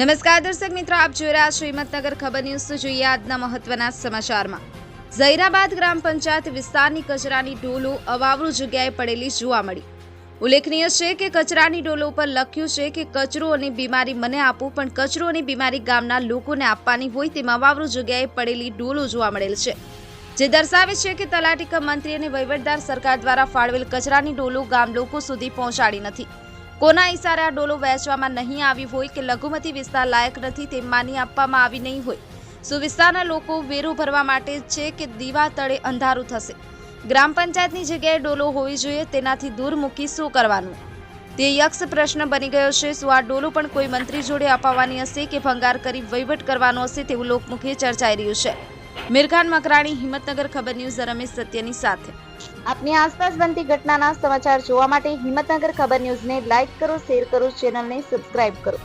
નમસ્કાર દર્શક મિત્રો, આપ જોઈ રહ્યા છો હિંમતનગર ખબર ન્યૂઝ. જોઈએ આજના મહત્વના સમાચારમાં. ઝૈરાબાદ ગ્રામ પંચાયત વિસ્તારની કચરાની ડોલો અવાવરૂ જગ્યાએ પડેલી જોવા મળી. ઉલ્લેખનીય છે કે કચરાની ડોલો ઉપર લખ્યું છે કે કચરો અને બીમારી મને આપો, પણ કચરો અને બીમારી ગામના લોકોને આપવાની હોય તેમાં અવાવરૂ જગ્યાએ પડેલી ડોલો જોવા મળેલ છે. જે દર્શાવે છે કે તલાટીકા મંત્રી અને વહીવટદાર સરકાર દ્વારા ફાળવેલ કચરાની ડોલો ગામ લોકો સુધી પહોંચાડી નથી. કોના ઇશારે આ ડોલો વહેંચવામાં નહીં આવી હોય કે લઘુમતી વિસ્તાર લાયક નથી તેમ માની આપવામાં આવી નહીં હોય. સુવિસ્તારના લોકો વેરો ભરવા માટે છે કે દીવા તળે અંધારું થશે. ગ્રામ પંચાયતની જગ્યાએ ડોલો હોવી જોઈએ, તેનાથી દૂર મૂકી શું કરવાનું? તે યક્ષ પ્રશ્ન બની ગયો છે, શું આ ડોલો પણ કોઈ મંત્રી જોડે અપાવવાની હશે કે ભંગાર કરી વહીવટ કરવાનો હશે તેવું લોકમુખે ચર્ચાઈ રહ્યું છે. મિરખાન મકરાણી હિંમતનગર ખબર ન્યૂઝ રમેશ સત્યની સાથે. આપની આસપાસ બનતી ઘટનાના સમાચાર જોવા માટે હિંમતનગર ખબર ન્યૂઝને લાઇક કરો, શેર કરો, ચેનલને સબસ્ક્રાઇબ કરો.